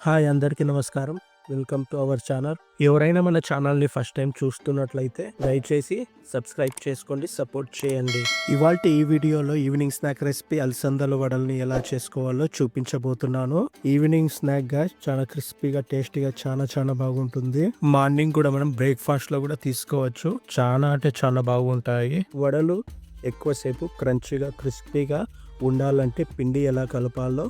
Hi అందరికీ నమస్కారం. Welcome to our channel. ఎవరైనా మన ఛానల్ని ఫస్ట్ టైం చూస్తున్నట్లయితే దయచేసి సబ్స్క్రైబ్ చేసుకోండి సపోర్ట్ చేయండి. ఇవాళ ఈ వీడియోలో ఈవినింగ్ స్నాక్ రెసిపీ అలసందల వడల్ని ఎలా చేసుకోవాలో చూపించబోతున్నాను. ఈవినింగ్ స్నాక్గా చాలా క్రిస్పీగా టేస్టీగా చాలా చాలా బాగుంటుంది. మార్నింగ్ కూడా మనం బ్రేక్ఫాస్ట్లో కూడా తీసుకోవచ్చు. చాలా అంటే చాలా బాగుంటాయి. వడలు ఎక్కువసేపు క్రంచీగా క్రిస్పీగా ఉండాలంటే పిండి ఎలా కలపాలో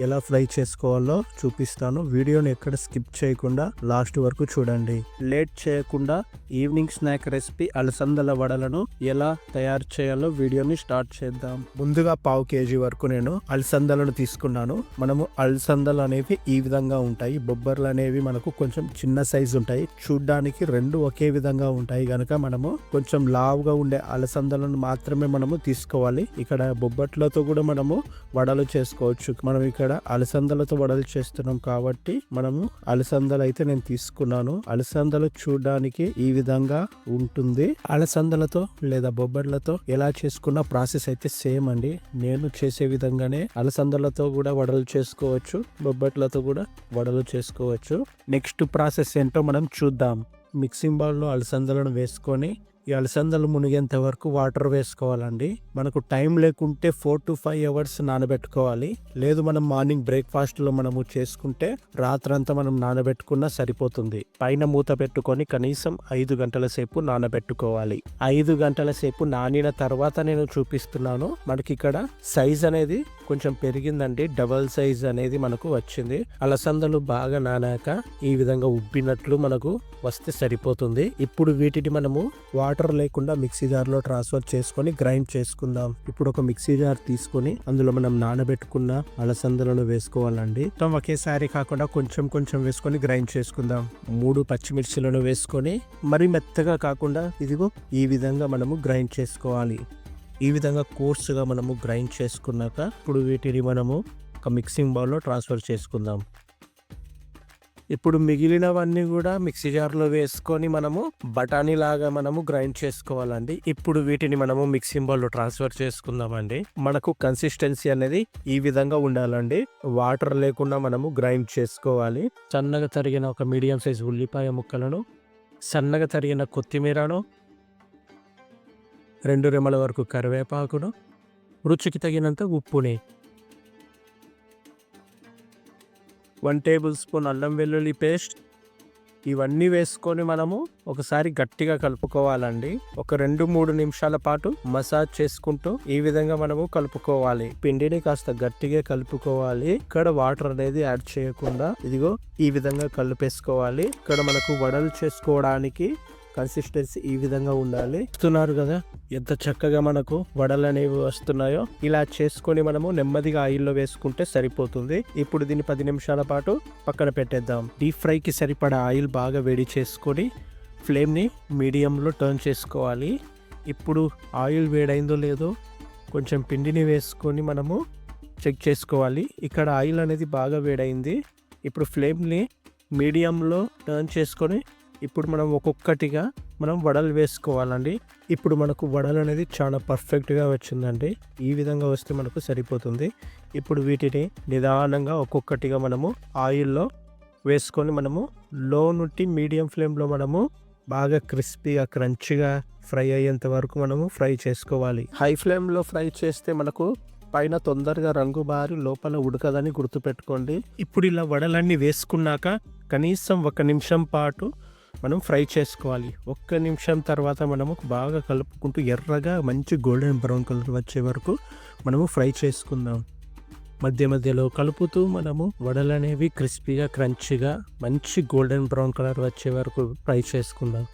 ఎలా ఫ్రై చేసుకోవాలో చూపిస్తాను. వీడియోని ఎక్కడ స్కిప్ చేయకుండా లాస్ట్ వరకు చూడండి. లేట్ చేయకుండా ఈవినింగ్ స్నాక్ రెసిపీ అలసందల వడలను ఎలా తయారు చేయాలో వీడియోని స్టార్ట్ చేద్దాం. ముందుగా పావు కేజీ వరకు నేను అలసందలను తీసుకున్నాను. మనము అలసందలు అనేవి ఈ విధంగా ఉంటాయి. బొబ్బర్లు అనేవి మనకు కొంచెం చిన్న సైజు ఉంటాయి. చూడ్డానికి రెండు ఒకే విధంగా ఉంటాయి కనుక మనము కొంచెం లావుగా ఉండే అలసందలను మాత్రమే మనము తీసుకోవాలి. ఇక్కడ బొబ్బట్లతో కూడా మనము వడలు చేసుకోవచ్చు. మనం ఇక్కడ ఇక్కడ అలసందలతో వడలు చేస్తున్నాం కాబట్టి మనము అలసందలు అయితే నేను తీసుకున్నాను. అలసందలు చూడడానికి ఈ విధంగా ఉంటుంది. అలసందలతో లేదా బొబ్బర్లతో ఎలా చేసుకున్న ప్రాసెస్ అయితే సేమ్ అండి. నేను చేసే విధంగానే అలసందలతో కూడా వడలు చేసుకోవచ్చు బొబ్బట్లతో కూడా వడలు చేసుకోవచ్చు. నెక్స్ట్ ప్రాసెస్ ఏంటో మనం చూద్దాం. మిక్సింగ్ బౌల్లో అలసందలను వేసుకొని ఈ అలసందలు మునిగేంత వరకు వాటర్ వేసుకోవాలండి. మనకు టైం లేకుంటే ఫోర్ టు ఫైవ్ అవర్స్ నానబెట్టుకోవాలి. లేదు మనం మార్నింగ్ బ్రేక్ఫాస్ట్లో మనము చేసుకుంటే రాత్రంతా మనం నానబెట్టుకున్నా సరిపోతుంది. పైన మూత పెట్టుకొని కనీసం ఐదు గంటల సేపు నానబెట్టుకోవాలి. ఐదు గంటల సేపు నానిన తర్వాత నేను చూపిస్తున్నాను. మనకి ఇక్కడ సైజ్ అనేది కొంచెం పెరిగిందండి. డబల్ సైజ్ అనేది మనకు వచ్చింది. అలసందలు బాగా నానాక ఈ విధంగా ఉబ్బినట్లు మనకు వస్తే సరిపోతుంది. ఇప్పుడు వీటిని మనము వాటర్ వాటర్ లేకుండా మిక్సీ జార్లో ట్రాన్స్ఫర్ చేసుకొని గ్రైండ్ చేసుకుందాం. ఇప్పుడు ఒక మిక్సీ జార్ తీసుకొని అందులో మనం నానబెట్టుకున్న అలసందలను వేసుకోవాలండి. మొత్తం ఒకేసారి కాకుండా కొంచెం కొంచెం వేసుకొని గ్రైండ్ చేసుకుందాం. మూడు పచ్చిమిర్చిలను వేసుకొని మరి మెత్తగా కాకుండా ఇదిగో ఈ విధంగా మనము గ్రైండ్ చేసుకోవాలి. ఈ విధంగా కోర్సుగా మనము గ్రైండ్ చేసుకున్నాక ఇప్పుడు వీటిని మనము ఒక మిక్సింగ్ బౌల్లో ట్రాన్స్ఫర్ చేసుకుందాం. ఇప్పుడు మిగిలినవన్నీ కూడా మిక్సీ జార్లో వేసుకొని మనము బఠానీ లాగా మనము గ్రైండ్ చేసుకోవాలండి. ఇప్పుడు వీటిని మనము మిక్సింగ్ బౌల్లో ట్రాన్స్ఫర్ చేసుకుందామండి. మనకు కన్సిస్టెన్సీ అనేది ఈ విధంగా ఉండాలండి. వాటర్ లేకుండా మనము గ్రైండ్ చేసుకోవాలి. సన్నగా తరిగిన ఒక మీడియం సైజ్ ఉల్లిపాయ ముక్కలను సన్నగా తరిగిన కొత్తిమీరను రెండు రెమ్మల వరకు కరివేపాకును రుచికి తగినంత ఉప్పుని వన్ టేబుల్ స్పూన్ అల్లం వెల్లుల్లి పేస్ట్. ఇవన్నీ వేసుకొని మనము ఒకసారి గట్టిగా కలుపుకోవాలండి. ఒక రెండు మూడు నిమిషాల పాటు మసాజ్ చేసుకుంటూ ఈ విధంగా మనము కలుపుకోవాలి. పిండిని కాస్త గట్టిగా కలుపుకోవాలి. ఇక్కడ వాటర్ అనేది యాడ్ చేయకుండా ఇదిగో ఈ విధంగా కలిపేసుకోవాలి. ఇక్కడ మనకు వడలు చేసుకోవడానికి కన్సిస్టెన్సీ ఈ విధంగా ఉండాలి. ఇస్తున్నారు కదా ఎంత చక్కగా మనకు వడలు అనేవి వస్తున్నాయో ఇలా చేసుకొని మనము నెమ్మదిగా ఆయిల్లో వేసుకుంటే సరిపోతుంది. ఇప్పుడు దీన్ని పది నిమిషాల పాటు పక్కన పెట్టేద్దాం. డీప్ ఫ్రైకి సరిపడా ఆయిల్ బాగా వేడి చేసుకొని ఫ్లేమ్ని మీడియంలో టర్న్ చేసుకోవాలి. ఇప్పుడు ఆయిల్ వేడైందో లేదో కొంచెం పిండిని వేసుకొని మనము చెక్ చేసుకోవాలి. ఇక్కడ ఆయిల్ అనేది బాగా వేడైంది. ఇప్పుడు ఫ్లేమ్ని మీడియంలో టర్న్ చేసుకొని ఇప్పుడు మనం ఒక్కొక్కటిగా మనం వడలు వేసుకోవాలండి. ఇప్పుడు మనకు వడలు అనేది చాలా పర్ఫెక్ట్గా వచ్చిందండి. ఈ విధంగా వస్తే మనకు సరిపోతుంది. ఇప్పుడు వీటిని నిదానంగా ఒక్కొక్కటిగా మనము ఆయిల్లో వేసుకొని మనము లో నుండి మీడియం ఫ్లేమ్లో మనము బాగా క్రిస్పీగా క్రంచిగా ఫ్రై అయ్యేంత వరకు మనము ఫ్రై చేసుకోవాలి. హై ఫ్లేమ్లో ఫ్రై చేస్తే మనకు పైన తొందరగా రంగు బారి లోపల ఉడకదని గుర్తుపెట్టుకోండి. ఇప్పుడు ఇలా వడలన్నీ వేసుకున్నాక కనీసం ఒక నిమిషం పాటు మనం ఫ్రై చేసుకోవాలి. ఒక్క నిమిషం తర్వాత మనము బాగా కలుపుకుంటూ ఎర్రగా మంచి గోల్డెన్ బ్రౌన్ కలర్ వచ్చే వరకు మనము ఫ్రై చేసుకుందాం. మధ్య మధ్యలో కలుపుతూ మనము వడలు అనేవి క్రిస్పీగా క్రంచిగా మంచి గోల్డెన్ బ్రౌన్ కలర్ వచ్చే వరకు ఫ్రై చేసుకుందాం.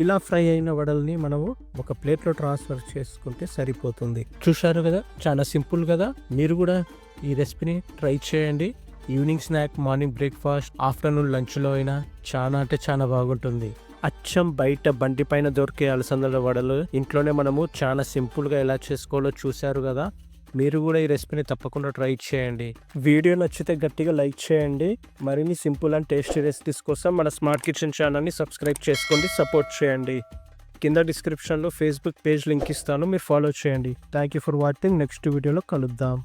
ఇలా ఫ్రై అయిన వడల్ని మనము ఒక ప్లేట్లో ట్రాన్స్ఫర్ చేసుకుంటే సరిపోతుంది. చూశారు కదా? చాలా సింపుల్ కదా? మీరు కూడా ఈ రెసిపీని ట్రై చేయండి. Evening snack morning breakfast afternoon లంచ్లో అయినా చాలా అంటే చాలా బాగుంటుంది. అచ్చం బయట బండి పైన దొరికే అలసందల వడలు ఇంట్లోనే మనము చాలా సింపుల్గా ఎలా చేసుకోవాలో చూశారు కదా? మీరు కూడా ఈ రెసిపీని తప్పకుండా ట్రై చేయండి. వీడియో నచ్చితే గట్టిగా లైక్ చేయండి. మరిన్ని సింపుల్ అండ్ టేస్టీ రెసిపీస్ కోసం మన స్మార్ట్ కిచెన్ ఛానల్ని సబ్స్క్రైబ్ చేసుకోండి సపోర్ట్ చేయండి. కింద డిస్క్రిప్షన్లో ఫేస్బుక్ పేజ్ లింక్ ఇస్తాను మీరు ఫాలో చేయండి. Thank you for watching. Next వీడియోలో కలుద్దాం.